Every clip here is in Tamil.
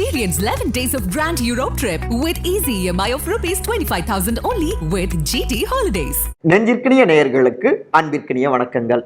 Experience 11 days of Grand Europe trip with easy EMI of rupees 25,000 only with GT Holidays. நெஞ்சிற்கினிய நேயர்களுக்கு அன்பிற்கினிய வணக்கங்கள்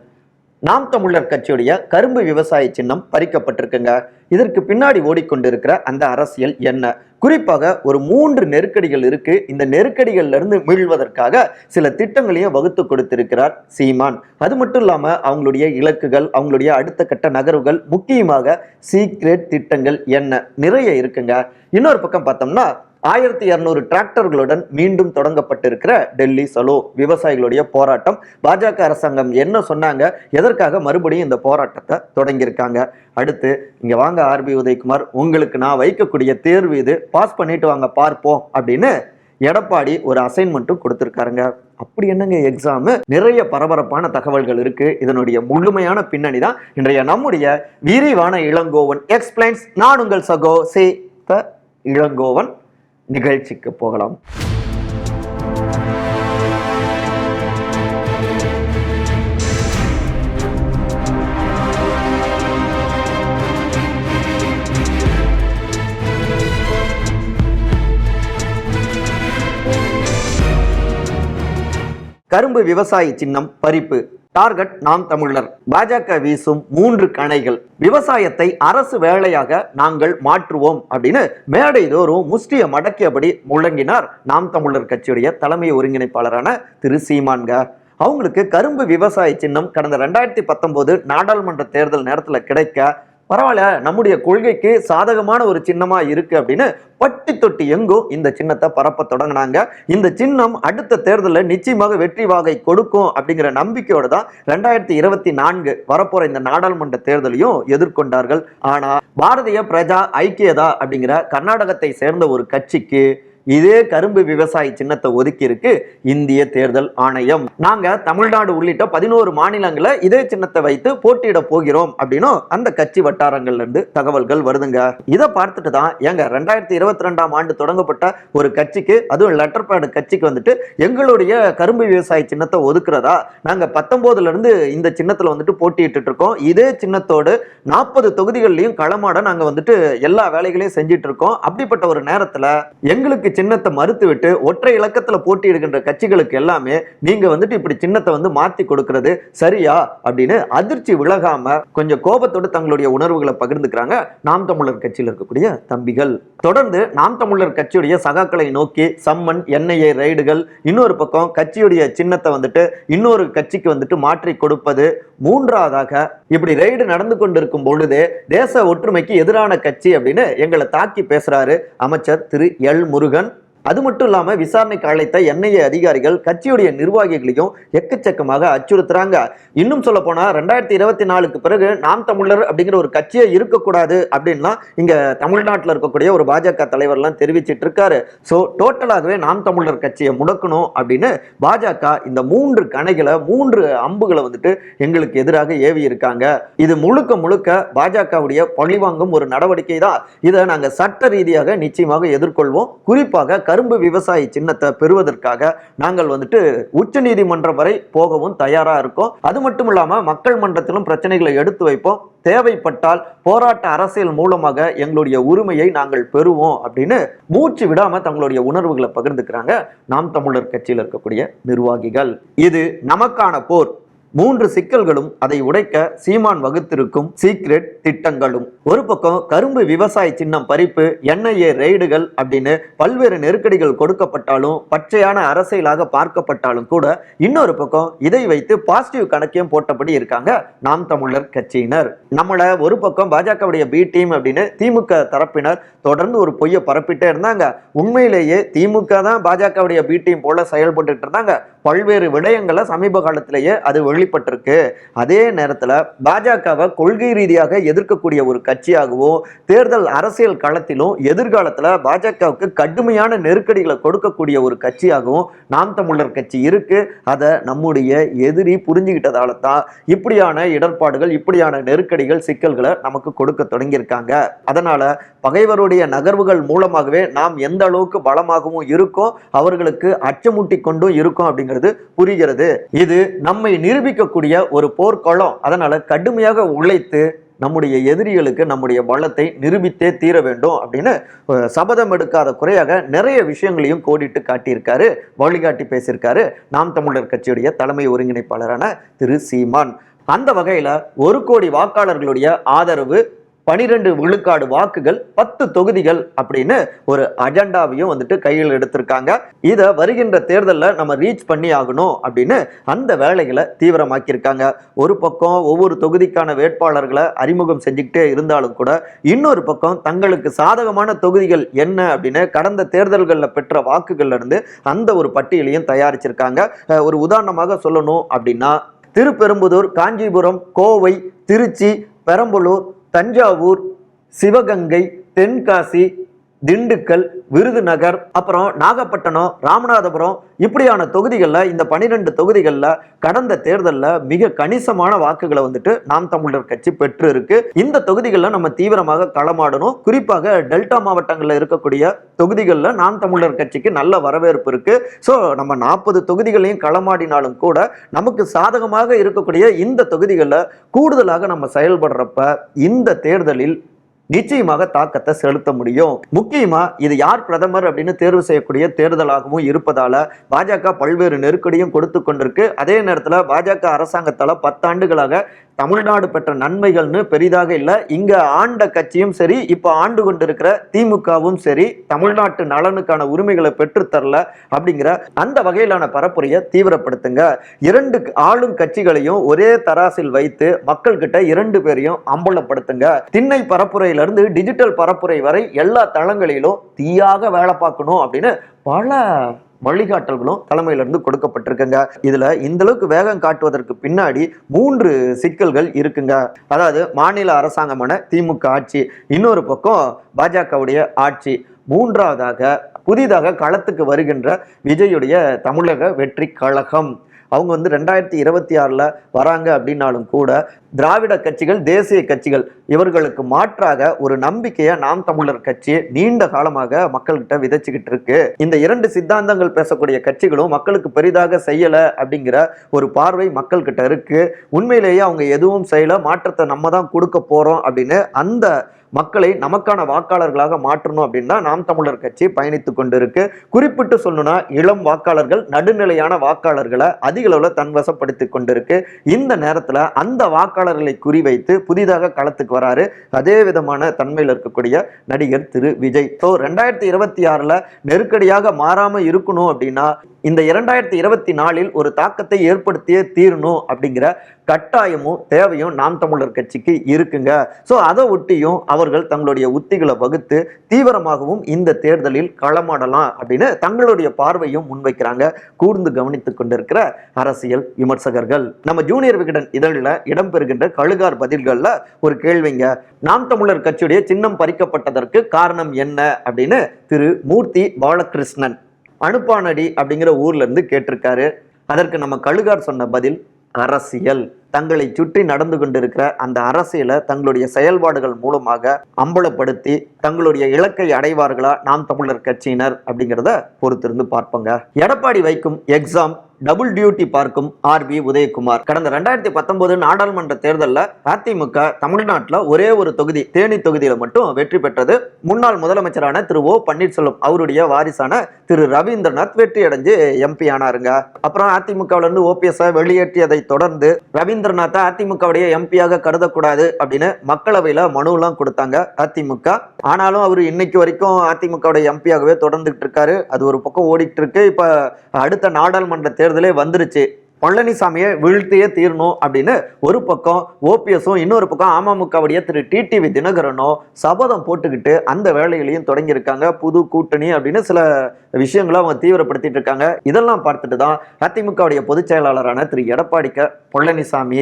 நாம் தமிழர் கட்சியுடைய கரும்பு விவசாய சின்னம் பறிக்கப்பட்டிருக்குங்க. இதற்கு பின்னாடி ஓடிக்கொண்டிருக்கிற அந்த அரசியல் என்ன? குறிப்பாக ஒரு மூன்று நெருக்கடிகள் இருக்கு. இந்த நெருக்கடிகள்ல இருந்து மீள்வதற்காக சில திட்டங்களையும் வகுத்து கொடுத்திருக்கிறார் சீமான். அது மட்டும் இல்லாம அவங்களுடைய இலக்குகள் அவங்களுடைய அடுத்த கட்ட நகர்வுகள் முக்கியமாக சீக்ரெட் திட்டங்கள் என்ன? நிறைய இருக்குங்க. இன்னொரு பக்கம் பார்த்தோம்னா ஆயிரத்தி இருநூறு டிராக்டர்களுடன் மீண்டும் தொடங்கப்பட்டிருக்கிற டெல்லி சலோ விவசாயிகளுடைய போராட்டம். பாஜக அரசாங்கம் என்ன சொன்னாங்க? எதற்காக மறுபடியும் இந்த போராட்டத்தை தொடங்கியிருக்காங்க? அடுத்து இங்கே வாங்க ஆர்பி உதயகுமார். உங்களுக்கு நான் வைக்கக்கூடிய தேர்வு இது. பாஸ் பண்ணிட்டு வாங்க பார்ப்போம் அப்படின்னு எடப்பாடி ஒரு அசைன்மெண்ட்டும் கொடுத்துருக்காருங்க. அப்படி என்னங்க எக்ஸாமு நிறைய பரபரப்பான தகவல்கள் இருக்கு. இதனுடைய முழுமையான பின்னணி தான் இன்றைய நம்முடைய விரிவான இளங்கோவன். எக்ஸ்பிளைன்ஸ் நான் உங்கள் சகோ சே த இளங்கோவன். நிகழ்ச்சிக்கு போகலாம். கரும்பு விவசாய சின்னம் பறிப்பு. டார்கெட் நாம் தமிழர். பாஜக வீசும் மூன்று கணைகள். விவசாயத்தை அரசு வேலையாக நாங்கள் மாற்றுவோம் அப்படின்னு மேடை தோறும் முஷ்டிய மடக்கியபடி முழங்கினார் நாம் தமிழர் கட்சியுடைய தலைமை ஒருங்கிணைப்பாளரான திரு சீமான்க. அவங்களுக்கு கரும்பு விவசாய சின்னம் கடந்த ரெண்டாயிரத்தி பத்தொன்பது நாடாளுமன்ற தேர்தல் நேரத்தில் கிடைக்க பரவாயில்ல நம்முடைய கொள்கைக்கு சாதகமான ஒரு சின்னமா இருக்கு அப்படின்னு பட்டி தொட்டி எங்கும் இந்த சின்னத்தை பரப்ப தொடங்கினாங்க. இந்த சின்னம் அடுத்த தேர்தலில் நிச்சயமாக வெற்றி வாகை கொடுக்கும் அப்படிங்கிற நம்பிக்கையோடு தான் ரெண்டாயிரத்தி இருபத்தி நான்கு வரப்போற இந்த நாடாளுமன்ற தேர்தலையும் எதிர்கொண்டார்கள். ஆனா பாரதிய பிரஜா ஐக்கியதா அப்படிங்கிற கர்நாடகத்தை சேர்ந்த ஒரு கட்சிக்கு இதே கரும்பு விவசாய சின்னத்தை ஒதுக்கி இருக்கு இந்திய தேர்தல் ஆணையம். நாங்க தமிழ்நாடு உள்ளிட்ட பதினோரு மாநிலங்களை இதே சின்னத்தை வைத்து போட்டியிட போகிறோம் அப்படின்னும் அந்த கட்சி வட்டாரங்கள்ல இருந்து தகவல்கள் வருதுங்க. இதை பார்த்துட்டு தான் ஏங்க ரெண்டாயிரத்தி இருபத்தி ரெண்டாம் ஆண்டு தொடங்கப்பட்ட ஒரு கட்சிக்கு அதுவும் லெட்டர் பேடு கட்சிக்கு வந்துட்டு எங்களுடைய கரும்பு விவசாய சின்னத்தை ஒதுக்குறதா? நாங்க பத்தொன்பதுல இருந்து இந்த சின்னத்துல வந்துட்டு போட்டியிட்டு இருக்கோம். இதே சின்னத்தோடு நாற்பது தொகுதிகள்லையும் களமாட நாங்க வந்துட்டு எல்லா வேலைகளையும் செஞ்சிட்டு இருக்கோம். அப்படிப்பட்ட ஒரு நேரத்துல எங்களுக்கு சின்னத்தை மறுத்துவிட்டு ஒற்றை இலக்கத்தில் போட்டியிடுகின்ற கட்சிகளுக்கு எல்லாமே நீங்க வந்துட்டு இப்படி சின்னத்தை வந்து மாத்தி கொடுக்கறது சரியா அப்படின்னு அதிர்ச்சி விலகாம கொஞ்சம் கோபத்தோடு தங்களுடைய உணர்வுகளை பகிர்ந்துக்கிறாங்க நாம் தமிழர் கட்சியில் இருக்கக்கூடிய தம்பிகள். தொடர்ந்து நாம் தமிழர் கட்சியுடைய சகாக்களை நோக்கி சம்மன் என்ஐஏ ரைடுகள் இன்னொரு பக்கம் கட்சியுடைய சின்னத்தை வந்துட்டு இன்னொரு கட்சிக்கு வந்துட்டு மாற்றி கொடுப்பது மூன்றாவதாக இப்படி ரைடு நடந்து கொண்டிருக்கும் பொழுது தேச ஒற்றுமைக்கு எதிரான கட்சி அப்படின்னு எங்களை தாக்கி பேசுறாரு அமைச்சர் திரு எல் முருகன். அது மட்டும் இல்லாம விசாரணைக்கு அழைத்த என்ஐஏ அதிகாரிகள் கட்சியுடைய நிர்வாகிகளையும் எக்கச்சக்கமாக அச்சுறுத்துறாங்க. இன்னும் சொல்ல போனா ரெண்டாயிரத்தி இருபத்தி நாலுக்கு பிறகு நாம் தமிழர் அப்படிங்கிற ஒரு கட்சியே இருக்கக்கூடாது அப்படின்னா இங்க தமிழ்நாட்டில் இருக்கக்கூடிய ஒரு பாஜக தலைவர்லாம் தெரிவிச்சிட்டு இருக்காரு ஸோ டோட்டலாகவே நாம் தமிழர் கட்சியை முடக்கணும் அப்படின்னு பாஜக இந்த மூன்று கணைகளை மூன்று அம்புகளை வந்துட்டு எங்களுக்கு எதிராக ஏவி இருக்காங்க இது முழுக்க முழுக்க பாஜகவுடைய பழிவாங்கும் ஒரு நடவடிக்கை தான் இதை நாங்கள் சட்ட ரீதியாக நிச்சயமாக எதிர்கொள்வோம். குறிப்பாக கரும்பு விவசாய சின்னத்தை பெறுவதற்காக நாங்கள் வந்துட்டு உச்ச நீதிமன்றம் வரை போகவும் தயாரா இருக்கோம். அது மட்டும் இல்லாம மக்கள் மன்றத்திலும் பிரச்சனைகளை எடுத்து வைப்போம். தேவைப்பட்டால் போராட்ட அரசியல் மூலமாக எங்களுடைய உரிமையை நாங்கள் பெறுவோம் அப்படின்னு மூச்சு விடாம தங்களுடைய உணர்வுகளை பகிர்ந்துக்கிறாங்க. நாம் தமிழர் கட்சியில் இருக்கக்கூடிய நிர்வாகிகள். இது நமக்கான போர். மூன்று சிக்கல்களும் அதை உடைக்க சீமான் வகுத்திருக்கும் சீக்ரெட் திட்டங்களும். ஒரு பக்கம் கரும்பு விவசாய சின்னம் பறிப்பு என்ஐஏ ரெய்டுகள் அப்படின்னு பல்வேறு நெருக்கடிகள் கொடுக்கப்பட்டாலும் பச்சையான அரசியலாக பார்க்கப்பட்டாலும் கூட இன்னொரு பக்கம் இதை வைத்து பாசிட்டிவ் கணக்கையும் போட்டபடி இருக்காங்க நாம் தமிழர் கட்சியினர். நம்மள ஒரு பக்கம் பாஜகவுடைய பி டீம் அப்படின்னு திமுக தரப்பினர் தொடர்ந்து ஒரு பொய்யை பரப்பிட்டே இருந்தாங்க. உண்மையிலேயே திமுக தான் பாஜகவுடைய பி டீம் போல செயல்பட்டு இருந்தாங்க. பல்வேறு விடயங்களை சமீப காலத்திலேயே அது வெளிப்பட்டிருக்கு. அதே நேரத்தில் பாஜகவை கொள்கை ரீதியாக எதிர்க்கக்கூடிய ஒரு கட்சியாகவும் தேர்தல் அரசியல் களத்திலும் எதிர்காலத்தில் பாஜகவுக்கு கடுமையான நெருக்கடிகளை கொடுக்கக்கூடிய ஒரு கட்சியாகவும் நாம் தமிழர் கட்சி இருக்கு. அதை நம்முடைய எதிரி புரிஞ்சுக்கிட்டதால தான் இப்படியான இடர்பாடுகள் இப்படியான நெருக்கடிகள் சிக்கல்களை நமக்கு கொடுக்க தொடங்கியிருக்காங்க. அதனால பகைவருடைய நகர்வுகள் மூலமாகவே நாம் எந்த அளவுக்கு பலமாகவும் இருக்கோம் அவர்களுக்கு அச்சமூட்டி கொண்டும் இருக்கோம் அப்படிங்கிறது புரிகிறது. இது நம்மை நிரூபிக்கக்கூடிய ஒரு போர்க்களம். அதனால கடுமையாக உழைத்து நம்முடைய எதிரிகளுக்கு நம்முடைய பலத்தை நிரூபித்தே தீர வேண்டும் அப்படின்னு சபதம் எடுக்காத குறையாக நிறைய விஷயங்களையும் கோடிட்டு காட்டியிருக்காரு வழிகாட்டி பேசியிருக்காரு நாம் தமிழர் கட்சியுடைய தலைமை ஒருங்கிணைப்பாளரான திரு சீமான். அந்த வகையில் ஒரு கோடி வாக்காளர்களுடைய ஆதரவு பனிரெண்டு விழுக்காடு வாக்குகள் பத்து தொகுதிகள் அப்படின்னு ஒரு அஜெண்டாவையும் வந்துட்டு கையில் எடுத்திருக்காங்க. இதை வருகின்ற தேர்தலில் நம்ம ரீச் பண்ணி ஆகணும் அப்படின்னு அந்த வேலைகளை தீவிரமாக்கியிருக்காங்க. ஒரு பக்கம் ஒவ்வொரு தொகுதிக்கான வேட்பாளர்களை அறிமுகம் செஞ்சுக்கிட்டே இருந்தாலும் கூட இன்னொரு பக்கம் தங்களுக்கு சாதகமான தொகுதிகள் என்ன அப்படின்னு கடந்த தேர்தல்களில் பெற்ற வாக்குகள்ல இருந்து அந்த ஒரு பட்டியலையும் தயாரிச்சிருக்காங்க. ஒரு உதாரணமாக சொல்லணும் அப்படின்னா திருப்பெரும்புதூர் காஞ்சிபுரம் கோவை திருச்சி பெரம்பலூர் தஞ்சாவூர் சிவகங்கை தென்காசி திண்டுக்கல் விருதுநகர் அப்புறம் நாகப்பட்டினம் ராமநாதபுரம் இப்படியான தொகுதிகளில் இந்த பனிரெண்டு தொகுதிகளில் கடந்த தேர்தலில் மிக கணிசமான வாக்குகளை வந்துட்டு நாம் தமிழர் கட்சி பெற்று இருக்கு இந்த தொகுதிகளில் நம்ம தீவிரமாக களமாடணும். குறிப்பாக டெல்டா மாவட்டங்களில் இருக்கக்கூடிய தொகுதிகளில் நாம் தமிழர் கட்சிக்கு நல்ல வரவேற்பு இருக்கு. ஸோ நம்ம நாற்பது தொகுதிகளையும் களமாடினாலும் கூட நமக்கு சாதகமாக இருக்கக்கூடிய இந்த தொகுதிகளில் கூடுதலாக நம்ம செயல்படுறப்ப இந்த தேர்தலில் நிச்சயமாக தாக்கத்தை செலுத்த முடியும். முக்கியமா இது யார் பிரதமர் அப்படின்னு தேர்வு செய்யக்கூடிய தேர்தலாகவும் இருப்பதால பாஜக பல்வேறு நெருக்கடியும் கொடுத்து கொண்டிருக்கு. அதே நேரத்தில் பாஜக அரசாங்கத்தால் பத்தாண்டுகளாக தமிழ்நாடு பெற்ற நன்மைகள்னு பெரிதாக இல்லை. இங்க ஆண்ட கட்சியும் சரி இப்ப ஆண்டு கொண்டிருக்கிற திமுகவும் சரி தமிழ்நாட்டு நலனுக்கான உரிமைகளை பெற்றுத்தரல அப்படிங்கிற அந்த வகையிலான பரப்புரையை தீவிரப்படுத்துங்க. இரண்டு ஆளும் கட்சிகளையும் ஒரே தராசில் வைத்து மக்கள் கிட்ட இரண்டு பேரையும் அம்பலப்படுத்துங்க. திண்ணை பரப்புரையிலிருந்து டிஜிட்டல் பரப்புரை வரை எல்லா தளங்களிலும் தீயாக வேலை பார்க்கணும் அப்படின்னு பல வழிகாட்டல்களும் தலைமையிலிருந்து கொடுக்கப்பட்டிருக்குங்க. இதுல இந்த அளவுக்கு வேகம் காட்டுவதற்கு பின்னாடி மூன்று சிக்கல்கள் இருக்குங்க. அதாவது மாநில அரசாங்கமான திமுக ஆட்சி இன்னொரு பக்கம் பாஜகவுடைய ஆட்சி. மூன்றாவதாக புதிதாக களத்துக்கு வருகின்ற விஜயுடைய தமிழக வெற்றி கழகம். அவங்க வந்து ரெண்டாயிரத்தி இருபத்தி ஆறில் வராங்க அப்படின்னாலும் கூட திராவிட கட்சிகள் தேசிய கட்சிகள் இவர்களுக்கு மாற்றாக ஒரு நம்பிக்கையை நாம் தமிழர் கட்சி நீண்ட காலமாக மக்கள்கிட்ட விதைச்சுக்கிட்டு இருக்கு. இந்த இரண்டு சித்தாந்தங்கள் பேசக்கூடிய கட்சிகளும் மக்களுக்கு பெரிதாக செய்யல அப்படிங்கிற ஒரு பார்வை மக்கள்கிட்ட இருக்கு. உண்மையிலேயே அவங்க எதுவும் செய்யல மாற்றத்தை நம்ம தான் கொடுக்க போறோம் அப்படின்னு அந்த மக்களை நமக்கான வாக்காளர்களாக மாற்றணும் அப்படின்னா நாம் தமிழர் கட்சி பயணித்து கொண்டிருக்கு. குறிப்பிட்டு சொல்லணும்னா இளம் வாக்காளர்கள் நடுநிலையான வாக்காளர்களை அதிக அளவில் தன்வசப்படுத்தி கொண்டிருக்கு. இந்த நேரத்தில் அந்த வாக்காளர் வாக்காளர்களை குறிவைத்து புதிதாக களத்துக்கு வராரு. அதே விதமான தன்மையில் இருக்கக்கூடிய நடிகர் திரு விஜய். ஸோ ரெண்டாயிரத்தி இருபத்தி ஆறில் நெருக்கடியாக மாறாமல் இருக்கணும் அப்படின்னா இந்த இரண்டாயிரத்தி இருபத்தி நாலில் ஒரு தாக்கத்தை ஏற்படுத்தியே தீரணும் அப்படிங்கிற கட்டாயமும் தேவையும் நாம் தமிழர் கட்சிக்கு இருக்குங்க. ஸோ அதை ஒட்டியும் அவர்கள் தங்களுடைய உத்திகளை வகுத்து தீவிரமாகவும் இந்த தேர்தலில் களமாடலாம் அப்படின்னு தங்களுடைய பார்வையும் முன்வைக்கிறாங்க. கூர்ந்து கவனித்து கொண்டிருக்கிற அரசியல் விமர்சகர்கள். நம்ம ஜூனியர் விகடன் இதழில் இடம்பெறுகின்ற கழுகார் பதில்களில் ஒரு கேள்விங்க. நாம் தமிழர் கட்சியுடைய சின்னம் பறிக்கப்பட்டதற்கு காரணம் என்ன அப்படின்னு திரு மூர்த்தி பாலகிருஷ்ணன். அனுப்பானடி அப்படிங்கிற ஊர்ல இருந்து கேட்டிருக்காரு. அதற்கு நம்ம கழுகார் சொன்ன பதில் அரசியல். தங்களை சுற்றி நடந்து கொண்டிருக்கிற அந்த அரசியலை தங்களுடைய செயல்பாடுகள் மூலமாக அம்பலப்படுத்தி தங்களுடைய இலக்கை அடைவார்களா நாம் தமிழர் கட்சியினர் அப்படிங்கிறத பொறுத்திருந்து பார்ப்போங்க. எடப்பாடி வைக்கும் எக்ஸாம் டபுள் டியூட்டி பார்க்கும் ஆர் பி உதயகுமார். கடந்த ரெண்டாயிரத்தி பத்தொன்பது நாடாளுமன்ற தேர்தலில் அதிமுக தமிழ்நாட்டில் ஒரே ஒரு தொகுதி தேனி தொகுதியில் மட்டும் வெற்றி பெற்றது. முன்னாள் முதலமைச்சரான திரு ஓ பன்னீர்செல்வம் அவருடைய வாரிசான திரு ரவீந்திரநாத் வெற்றி அடைஞ்சு எம்பி ஆனாருங்க. அப்புறம் அதிமுகவுல இருந்து ஓபிஎஸ் வெளியேற்றியதை தொடர்ந்து ரவீந்திரநாத்தை அதிமுகவுடைய எம்பியாக கருதக்கூடாது அப்படின்னு மக்களவையில மனுலாம் கொடுத்தாங்க அதிமுக. ஆனாலும் அவர் இன்னைக்கு வரைக்கும் அதிமுகவுடைய எம்பியாகவே தொடர்ந்துகிட்டு இருக்காரு. அது ஒரு பக்கம் ஓடிட்டு இருக்கு. இப்ப அடுத்த நாடாளுமன்ற தேர்தலே வந்துருச்சு. பழனிசாமியை வீழ்த்தியே தீரணும் அப்படின்னு ஒரு பக்கம் ஓபிஎஸும் இன்னொரு பக்கம் அமமுகவுடைய திரு டிடிவி தினகரனும் சபதம் போட்டுக்கிட்டு அந்த வேலைகளையும் தொடங்கியிருக்காங்க. புது கூட்டணி அப்படின்னு சில விஷயங்களை அவங்க தீவிரப்படுத்திட்டு இருக்காங்க. இதெல்லாம் பார்த்துட்டு தான் அதிமுகவுடைய பொதுச் செயலாளரான திரு எடப்பாடி க பழனிசாமி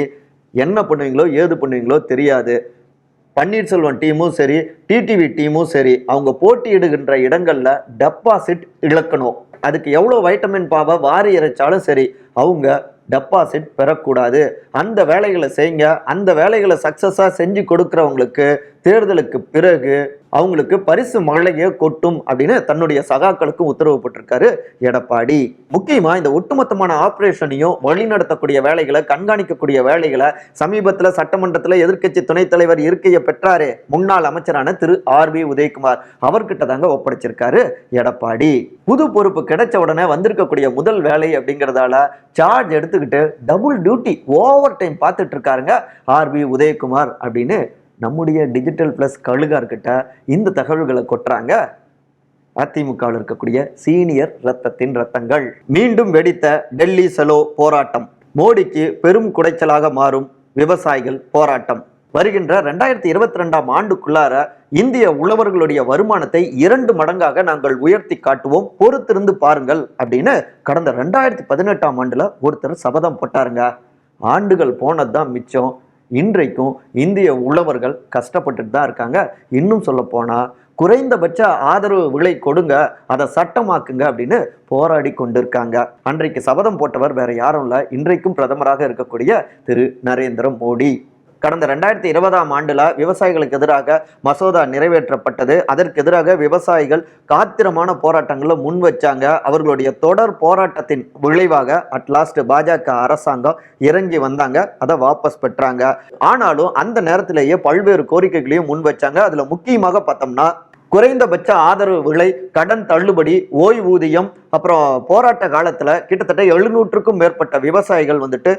என்ன பண்ணுவீங்களோ ஏது பண்ணுவீங்களோ தெரியாது. பன்னீர்செல்வம் டீமும் சரி டிடிவி டீமும் சரி அவங்க போட்டியிடுகின்ற இடங்களில் டெபாசிட் இழக்கணும். அதுக்கு எவ்வளோ வைட்டமின் பாவை வாரி இறைச்சாலும் சரி அவங்க டெபாசிட் பெறக்கூடாது. அந்த வேலைகளை செய்யுங்க. அந்த வேலைகளை சக்ஸஸாக செஞ்சு கொடுக்குறவங்களுக்கு தேர்தலுக்கு பிறகு அவங்களுக்கு பரிசு மழையை கொட்டும் அப்படின்னு தன்னுடைய சகாக்களுக்கும் உத்தரவு போட்டிருக்காரு எடப்பாடி. முக்கியமா இந்த ஒட்டுமொத்தமான ஆபரேஷனையும் வழிநடத்தக்கூடிய வேலைகளை கண்காணிக்கக்கூடிய வேலைகளை சமீபத்துல சட்டமன்றத்துல எதிர்க்கட்சி துணைத் தலைவர் இருக்கையை பெற்றாரு முன்னாள் அமைச்சரான திரு. ஆர். பி உதயகுமார். அவர்கிட்ட தாங்க ஒப்படைச்சிருக்காரு எடப்பாடி. புது பொறுப்பு கிடைச்ச உடனே வந்திருக்கக்கூடிய முதல் வேலை அப்படிங்கிறதால சார்ஜ் எடுத்துக்கிட்டு டபுள் டியூட்டி ஓவர் டைம் பார்த்துட்டு இருக்காருங்க ஆர். பி உதயகுமார் அப்படின்னு நம்முடைய டிஜிட்டல் ப்ளஸ் கழுகார்கிட்ட இந்த தகவல்களை கொட்டுறாங்க. அதிமுகவில் இருக்கக்கூடிய சீனியர் ரத்தத்தின் ரத்தங்கள். மீண்டும் வெடித்த டெல்லி செலோ போராட்டம். மோடிக்கு பெரும் குடைச்சலாக மாறும் விவசாயிகள் போராட்டம். வருகின்ற ரெண்டாயிரத்தி இருபத்தி ரெண்டாம் ஆண்டுக்குள்ளார இந்திய உழவர்களுடைய வருமானத்தை இரண்டு மடங்காக நாங்கள் உயர்த்தி காட்டுவோம். பொறுத்திருந்து பாருங்கள் அப்படின்னு கடந்த ரெண்டாயிரத்தி பதினெட்டாம் ஆண்டுல ஒருத்தர் சபதம் போட்டாருங்க. ஆண்டுகள் போனதுதான் மிச்சம். இன்றைக்கும் இந்திய உழவர்கள் கஷ்டப்பட்டுட்டு தான் இருக்காங்க. இன்னும் சொல்லப்போனால் குறைந்தபட்ச ஆதரவு விலை கொடுங்க அதை சட்டமாக்குங்க அப்படின்னு போராடி கொண்டிருக்காங்க. அன்றைக்கு சபதம் போட்டவர் வேற யாரும் இல்லை. இன்றைக்கும் பிரதமராக இருக்கக்கூடிய திரு நரேந்திர மோடி. கடந்த ரெண்டாயிரத்தி இருபதாம் ஆண்டுல விவசாயிகளுக்கு எதிராக மசோதா நிறைவேற்றப்பட்டது. அதற்கு எதிராக விவசாயிகள் காத்திரமான போராட்டங்களை முன் வச்சாங்க. அவர்களுடைய தொடர் போராட்டத்தின் விளைவாக அட்லாஸ்ட் பாஜக அரசாங்கம் இறங்கி வந்தாங்க. அதை வாபஸ் பெற்றாங்க. ஆனாலும் அந்த நேரத்திலேயே பல்வேறு கோரிக்கைகளையும் முன் வச்சாங்க. அதுல முக்கியமாக பார்த்தோம்னா குறைந்தபட்ச ஆதரவு விலை கடன் தள்ளுபடி ஓய்வூதியம் அப்புறம் போராட்ட காலத்தில் கிட்டத்தட்ட எழுநூற்றுக்கும் மேற்பட்ட விவசாயிகள் வந்துட்டு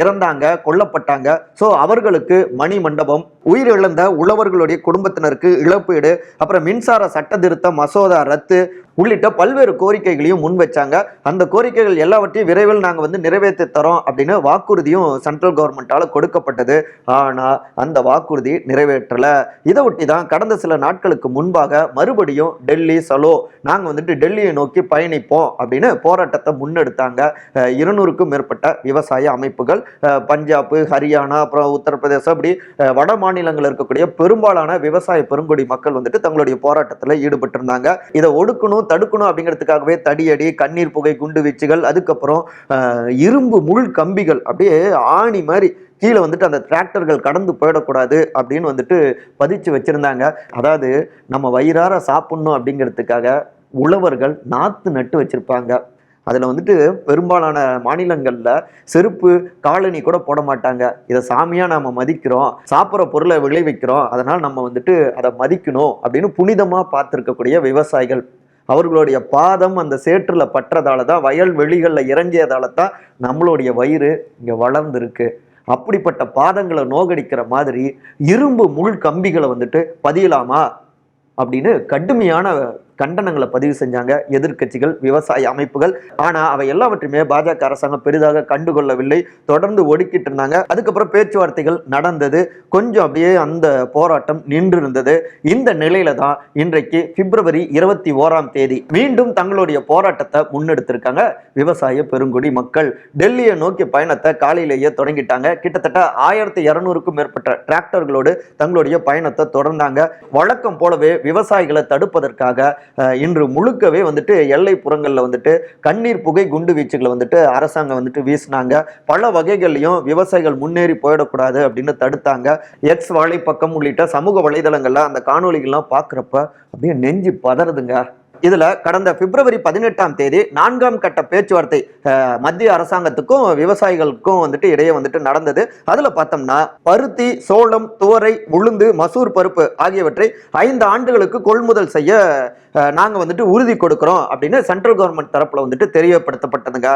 இறந்தாங்க கொல்லப்பட்டாங்க. ஸோ அவர்களுக்கு மணி மண்டபம் உயிரிழந்த உழவர்களுடைய குடும்பத்தினருக்கு இழப்பீடு அப்புறம் மின்சார சட்ட திருத்த மசோதா ரத்து உள்ளிட்ட பல்வேறு கோரிக்கைகளையும் முன் வச்சாங்க. அந்த கோரிக்கைகள் எல்லாவற்றையும் விரைவில் நாங்கள் வந்து நிறைவேற்றி தரோம் அப்படின்னு வாக்குறுதியும் சென்ட்ரல் கவர்மெண்டால கொடுக்கப்பட்டது. ஆனால் அந்த வாக்குறுதி நிறைவேற்றல. இதை ஒட்டி தான் கடந்த சில நாட்களுக்கு முன்பாக மறுபடியும் டெல்லி சலோ நாங்கள் வந்துட்டு டெல்லியை நோக்கி பயணிப்போம் அப்படின்னு போராட்டத்தை முன்னெடுத்தாங்க. இருநூறுக்கும் மேற்பட்ட விவசாய அமைப்புகள் பஞ்சாப் ஹரியானா அப்புறம் உத்தரப்பிரதேசம் அப்படி வட மாநிலங்கள் இருக்கக்கூடிய பெரும்பாலான விவசாய பெருங்குடி மக்கள் வந்துட்டு தங்களுடைய போராட்டத்தில் ஈடுபட்டிருந்தாங்க. இதை ஒடுக்கணும் தடுக்கணும் அப்படிங்கிறதுக்காகவே தடியடி கண்ணீர் புகை குண்டு வீச்சுகள் அதுக்கப்புறம் இரும்பு முள் கம்பிகள் அப்படியே ஆணி மாதிரி கீழே வந்துட்டு அந்த டிராக்டர்கள் கடந்து போயிடக்கூடாது அப்படின்னு வந்துட்டு பதிச்சு வச்சுருந்தாங்க. அதாவது நம்ம வயிறார சாப்பிட்ணும் அப்படிங்கிறதுக்காக உழவர்கள் நாற்று நட்டு வச்சுருப்பாங்க. அதில் வந்துட்டு பெரும்பாலான மாநிலங்களில் செருப்பு காலனி கூட போட மாட்டாங்க. இதை சாமியாக நாம் மதிக்கிறோம் சாப்பிட்ற பொருளை விளைவிக்கிறோம். அதனால் நம்ம வந்துட்டு அதை மதிக்கணும் அப்படின்னு புனிதமாக பார்த்துருக்கக்கூடிய விவசாயிகள். அவர்களுடைய பாதம் அந்த சேற்றில் பற்றதால தான் வயல் வெளிகளில் இறங்கியதால தான் நம்மளுடைய வயிறு இங்கே வளர்ந்துருக்கு. அப்படிப்பட்ட பாதங்களை நோகடிக்கிற மாதிரி இரும்பு முள் கம்பிகளை வந்துட்டு பதியலாமா? அப்படின்னு கடுமையான கண்டனங்களை பதிவு செஞ்சாங்க எதிர்க்கட்சிகள் விவசாய அமைப்புகள். ஆனா அவை எல்லாவற்றையுமே பாஜக அரசாங்கம் பெரிதாக கண்டுகொள்ளவில்லை. தொடர்ந்து ஒடுக்கிட்டு இருந்தாங்க. அதுக்கப்புறம் பேச்சுவார்த்தைகள் நடந்தது. கொஞ்சம் அப்படியே அந்த போராட்டம் நின்று இருந்தது இந்த நிலையில தான் இன்றைக்கு பிப்ரவரி இருபத்தி ஓராம் தேதி மீண்டும் தங்களுடைய போராட்டத்தை முன்னெடுத்திருக்காங்க விவசாய பெருங்குடி மக்கள். டெல்லியை நோக்கி பயணத்தை காலையிலேயே தொடங்கிட்டாங்க. கிட்டத்தட்ட ஆயிரத்தி இருநூறுக்கும் மேற்பட்ட டிராக்டர்களோடு தங்களுடைய பயணத்தை தொடர்ந்தாங்க. வழக்கம் போலவே விவசாயிகளை தடுப்பதற்காக இன்று முழுக்கவே வந்துட்டு எல்லை புறங்களில் வந்துட்டு கண்ணீர் புகை குண்டு வீச்சுகளை வந்துட்டு அரசாங்கம் வந்துட்டு வீசினாங்க. பல வகைகள்லையும் விவசாயிகள் முன்னேறி போயிடக்கூடாது அப்படின்னு தடுத்தாங்க. எக்ஸ் வாழைப்பக்கம் உள்ளிட்ட சமூக வலைதளங்களில் அந்த காணொளிகள்லாம் பார்க்குறப்ப அப்படியே நெஞ்சு பதறுதுங்க. இதுல கடந்த பிப்ரவரி பதினெட்டாம் தேதி நான்காம் கட்ட பேச்சுவார்த்தை மத்திய அரசாங்கத்துக்கும் விவசாயிகளுக்கும் வந்துட்டு இடையே வந்துட்டு நடந்தது. அதுல பார்த்தோம்னா பருத்தி சோளம் துவரை உளுந்து மசூர் பருப்பு ஆகியவற்றை ஐந்து ஆண்டுகளுக்கு கொள்முதல் செய்ய நாங்க வந்துட்டு உறுதி கொடுக்கிறோம் அப்படின்னு சென்ட்ரல் கவர்மெண்ட் தரப்புல வந்துட்டு தெரியப்படுத்தப்பட்டதுங்க.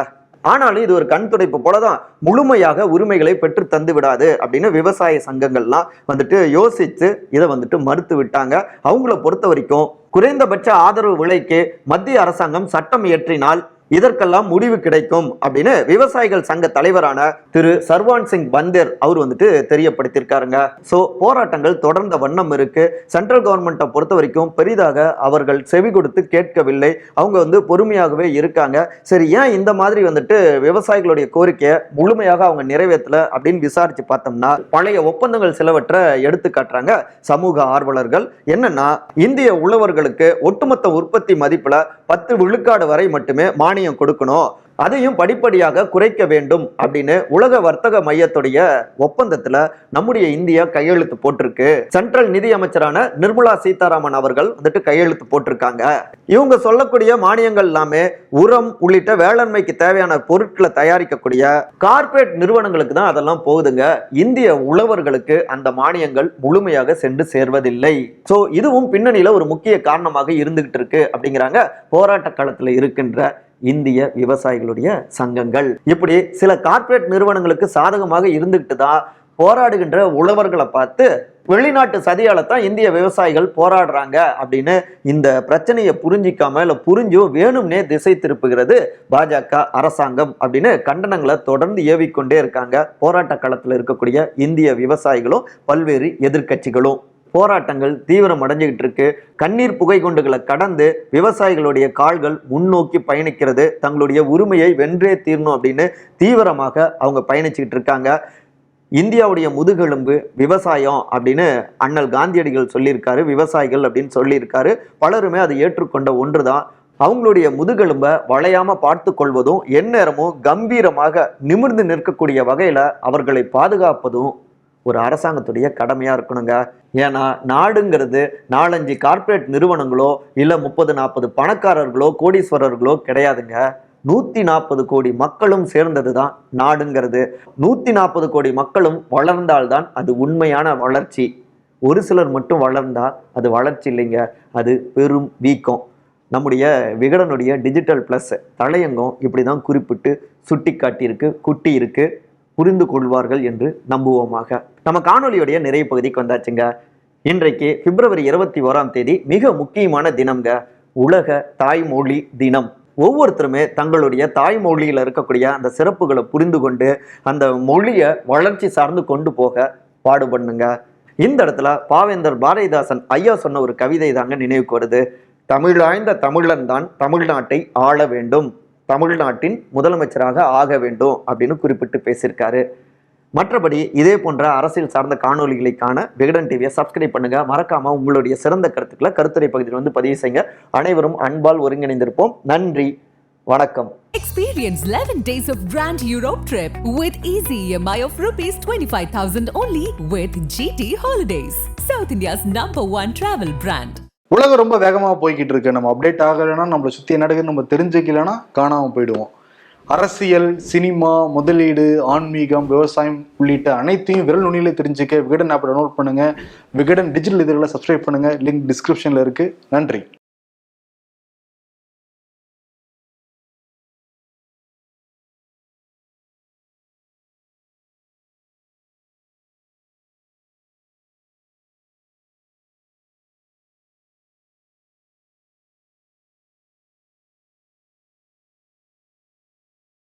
ஆனாலும் இது ஒரு கண் துடைப்பு போலதான் முழுமையாக உரிமைகளை பெற்று தந்து விடாது அப்படின்னு விவசாய சங்கங்கள்லாம் வந்துட்டு யோசிச்சு இதை வந்துட்டு மறுத்து விட்டாங்க. அவங்கள பொறுத்த வரைக்கும் குறைந்தபட்ச ஆதரவு விலைக்கு மத்திய அரசாங்கம் சட்டம் இயற்றினால் இதற்கெல்லாம் முடிவு கிடைக்கும் அப்படின்னு விவசாயிகள் சங்க தலைவரான திரு சர்வான் சிங் பந்தேர் அவர் வந்துட்டு தெரியப்படுத்தியிருக்காருங்க. ஸோ போராட்டங்கள் தொடர்ந்த வண்ணம் இருக்கு. சென்ட்ரல் கவர்மெண்ட்டை பொறுத்த வரைக்கும் பெரிதாக அவர்கள் செவி கொடுத்து கேட்கவில்லை. அவங்க வந்து பொறுமையாகவே இருக்காங்க. சரி ஏன் இந்த மாதிரி வந்துட்டு விவசாயிகளுடைய கோரிக்கையை முழுமையாக அவங்க நிறைவேற்றல அப்படின்னு விசாரிச்சு பார்த்தோம்னா பழைய ஒப்பந்தங்கள் சிலவற்றை எடுத்து காட்டுறாங்க சமூக ஆர்வலர்கள். என்னன்னா இந்திய உழவர்களுக்கு ஒட்டுமொத்த உற்பத்தி மதிப்புல பத்து விழுக்காடு வரை மட்டுமே மானியம் கொடுக்கணும் அதையும் படிப்படியாக குறைக்க வேண்டும் அப்படின்னு உலக வர்த்தக மையத்துடைய ஒப்பந்தத்துல நம்முடைய இந்தியா கையெழுத்து போட்டிருக்கு. சென்ட்ரல் நிதி அமைச்சரான நிர்மலா சீதாராமன் அவர்கள் வந்துட்டு கையெழுத்து போட்டிருக்காங்க. இவங்க சொல்லக்கூடிய மானியங்கள் எல்லாமே உரம் உள்ளிட்ட வேளாண்மைக்கு தேவையான பொருட்களை தயாரிக்கக்கூடிய கார்ப்பரேட் நிறுவனங்களுக்கு தான் அதெல்லாம் போகுதுங்க. இந்திய உழவர்களுக்கு அந்த மானியங்கள் முழுமையாக சென்று சேர்வதில்லை. சோ இதுவும் பின்னணியில ஒரு முக்கிய காரணமாக இருந்துகிட்டு இருக்கு அப்படிங்கிறாங்க போராட்ட களத்துல இருக்கின்ற இந்திய விவசாயிகளுடைய சங்கங்கள். இப்படி சில கார்ப்பரேட் நிறுவனங்களுக்கு சாதகமாக இருந்துகிட்டு தான் போராடுகின்ற உழவர்களை பார்த்து வெளிநாட்டு சதியால தான் இந்திய விவசாயிகள் போராடுறாங்க அப்படின்னு இந்த பிரச்சனையை புரிஞ்சிக்காம இல்லை புரிஞ்சும் வேணும்னே திசை திருப்புகிறது பாஜக அரசாங்கம் அப்படின்னு கண்டனங்களை தொடர்ந்து ஏவிக்கொண்டே இருக்காங்க. போராட்ட களத்தில் இருக்கக்கூடிய இந்திய விவசாயிகளும் பல்வேறு எதிர்க்கட்சிகளும். போராட்டங்கள் தீவிரம் அடைஞ்சுக்கிட்டு இருக்கு. கண்ணீர் புகை குண்டுகளை கடந்து விவசாயிகளுடைய கால்கள் முன்னோக்கி பயணிக்கிறது. தங்களுடைய உரிமையை வென்றே தீரணும் அப்படின்னு தீவிரமாக அவங்க பயணிச்சுக்கிட்டு இருக்காங்க. இந்தியாவுடைய முதுகெலும்பு விவசாயம் அப்படின்னு அண்ணல் காந்தியடிகள் சொல்லியிருக்காரு விவசாயிகள் அப்படின்னு சொல்லியிருக்காரு. பலருமே அதை ஏற்றுக்கொண்ட ஒன்று தான் அவங்களுடைய முதுகெலும்பை வளையாம பார்த்து கொள்வதும் எந்நேரமும் கம்பீரமாக நிமிர்ந்து நிற்கக்கூடிய வகையில அவர்களை பாதுகாப்பதும் ஒரு அரசாங்கத்துடைய கடமையா இருக்கணுங்க. ஏன்னா நாடுங்கிறது நாலஞ்சு கார்ப்பரேட் நிறுவனங்களோ இல்லை முப்பது நாற்பது பணக்காரர்களோ கோடீஸ்வரர்களோ கிடையாதுங்க. நூற்றி நாற்பது கோடி மக்களும் சேர்ந்தது தான் நாடுங்கிறது. நூற்றி நாற்பது கோடி மக்களும் வளர்ந்தால்தான் அது உண்மையான வளர்ச்சி. ஒரு சிலர் மட்டும் வளர்ந்தால் அது வளர்ச்சி இல்லைங்க. அது பெரும் வீக்கம். நம்முடைய விகடனுடைய டிஜிட்டல் ப்ளஸ் தலையங்கம் இப்படி தான் குறிப்பிட்டு சுட்டி காட்டியிருக்கு. குட்டி இருக்குது புரிந்து கொள்வார்கள் என்று நம்புவோமாக. நம்ம காணொலியுடைய நிறைய பகுதிக்கு வந்தாச்சுங்க. இன்றைக்கு பிப்ரவரி இருபத்தி ஓராம் தேதி மிக முக்கியமான தினம்ங்க. உலக தாய்மொழி தினம். ஒவ்வொருத்தருமே தங்களுடைய தாய்மொழியில் இருக்கக்கூடிய அந்த சிறப்புகளை புரிந்து கொண்டு அந்த மொழியை வளர்ச்சி சார்ந்து கொண்டு போக பாடுபண்ணுங்க இந்த இடத்துல பாவேந்தர் பாரதிதாசன் ஐயா சொன்ன ஒரு கவிதை தாங்க நினைவுக்கு வருது. தமிழாய்ந்த தமிழன் தான் தமிழ்நாட்டை ஆள வேண்டும். தமிழ்நாட்டின் முதலமைச்சராக ஆக வேண்டும் அப்படின்னு குறிப்பிட்டு பேசியிருக்காரு. மற்றபடி இதே போன்ற அரசியல் சார்ந்த காணொலிகளை காண விகடன் டிவியை சப்ஸ்கிரைப் பண்ணுங்க. மறக்காம உங்களுடைய சிறந்த கருத்துக்களை கருத்துரை பகுதியில் வந்து பதிவு செய்யுங்க. அனைவரும் அன்பால் ஒருங்கிணைந்திருப்போம். நன்றி. வணக்கம். Experience 11 days of Grand Europe trip with easy EMI of rupees 25,000 only with GT Holidays, South India's number one travel brand. உலகம் ரொம்ப வேகமாக போய்கிட்டு இருக்கு. நம்ம அப்டேட் ஆகலைன்னா நம்மளை சுற்றி என்ன நடக்குதுன்னு நம்ம தெரிஞ்சுக்கலன்னா காணாமல் போயிடுவோம். அரசியல் சினிமா முதலீடு ஆன்மீகம் விவசாயம் உள்ளிட்ட அனைத்தையும் விரல் நுனியில தெரிஞ்சுக்க விகடன் ஆப்பை டவுன்லோட் பண்ணுங்கள் விகடன் டிஜிட்டல் இதழில் சப்ஸ்கிரைப் பண்ணுங்க. லிங்க் டிஸ்கிரிப்ஷனில் இருக்குது நன்றி.